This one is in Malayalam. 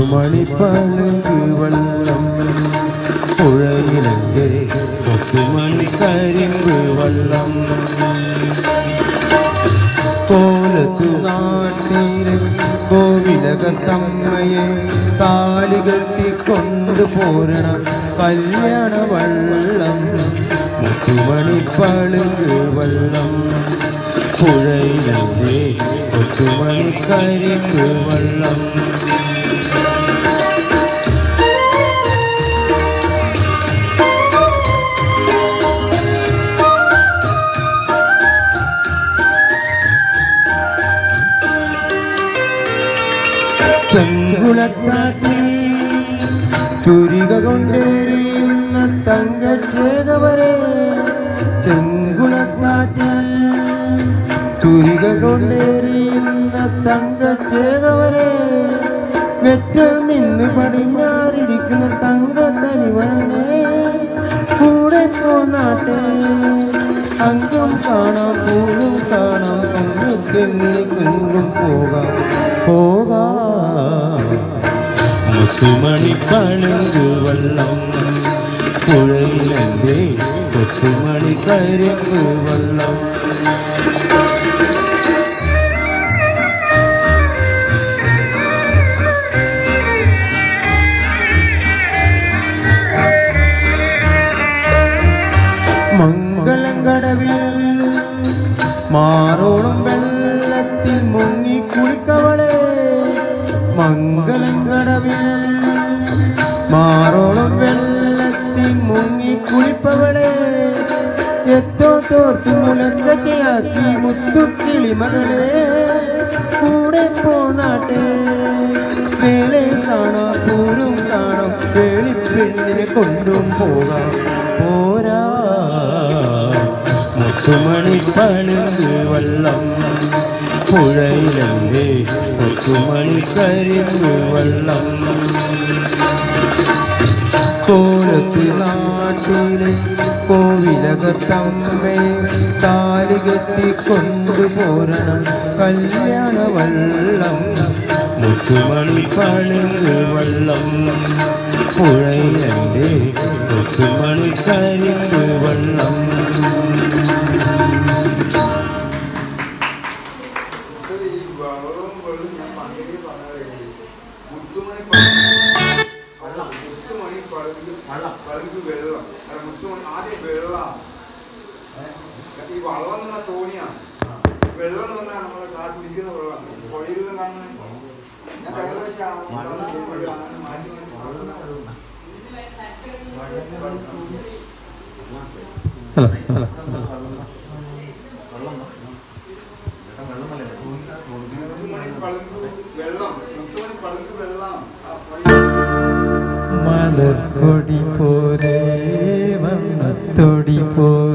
പളുങ്ക് വെള്ളം പുഴയിലെങ്കിൽ മുത്തുമണി കരിമ്പ് വെള്ളം കോലത്തു നാട്ടിലെ കോവിലകത്തമ്മയെ താലി കെട്ടിക്കൊണ്ടു പോരണം കല്യാണ വള്ളം മുത്തുമണി പളുങ്ക് വെള്ളം പുഴയിലെ മുത്തുമണി കരിമ്പ് വെള്ളം ചെങ്കുളത്താട്ടിൽ ചുരിക കൊണ്ടേറിയുന്ന തങ്കച്ചേകവരെ ചെങ്കുളത്താട്ടിൽ ചുരിക കൊണ്ടേറിയുന്ന തങ്കച്ചേകവരെ വെറ്റ നിന്ന് പടിഞ്ഞാറിരിക്കുന്ന തങ്കത്തനിവനെ കൂടെ പോന്നാട്ടെ അംഗം കാണാം പൂളും കാണാം കണ്ണുക്കെങ്ങി കൊണ്ടും പോകാം പോകാം. മുത്തുമണി പളുങ്ക് വെള്ളം. പുഴയിലെ കൊത്തുമണി കരിമ്പ് വള്ളം. മാറോളം വെള്ളത്തിൽ മുങ്ങി കുളിക്കവളെ. മംഗളങ്കടവിൽ മാറോളം വെള്ളത്തിൽ മുങ്ങി കുളിപ്പവളെ എത്തോ തോർത്ത് മുലക്കച്ചയാക്കി മുത്തുക്കിളി മകളെ. കൂടെ പോന്നാട്ടെ വേലെ കാണാം പൂരും കാണാം വേളിപ്പെണ്ണിനെ കൊണ്ടും പോകാം. പോരാ മുത്തുമണി പളുങ്ക് വള്ളം പുഴയിലെ മുത്തുമണി കരിമ്പ് വള്ളം കോലത്ത് നാട്ടിലെ കോവിലകത്തമ്മേ താലി കെട്ടി കൊണ്ടുപോരണം കല്യാണ വള്ളം മുത്തുമണി പളുങ്ക് വള്ളം പുഴയിലെ മുത്തുമണി കരിമ്പ് വള്ളം വെള്ളം മുത്തുമണി പളുങ്ക് വെള്ളം പളുങ്ക് വെള്ളം മുത്തുമണി ആദ്യം വെള്ളം ഈ വള്ളം എന്ന് തോണിയാണ് വെള്ളം എന്ന് പറഞ്ഞാൽ നമ്മൾ സാർ കുടിക്കുന്ന വെള്ളം പുഴയിൽ നിന്ന് കാണുന്ന ഞാൻ വെള്ളം അങ്ങനെ മാറ്റി വെള്ളം. ഹലോ ഹലോ മുത്തുമണി പളുങ്ക് വെള്ളം മലർക്കൊടി പോലെ വന്നത്തൊടി പോലെ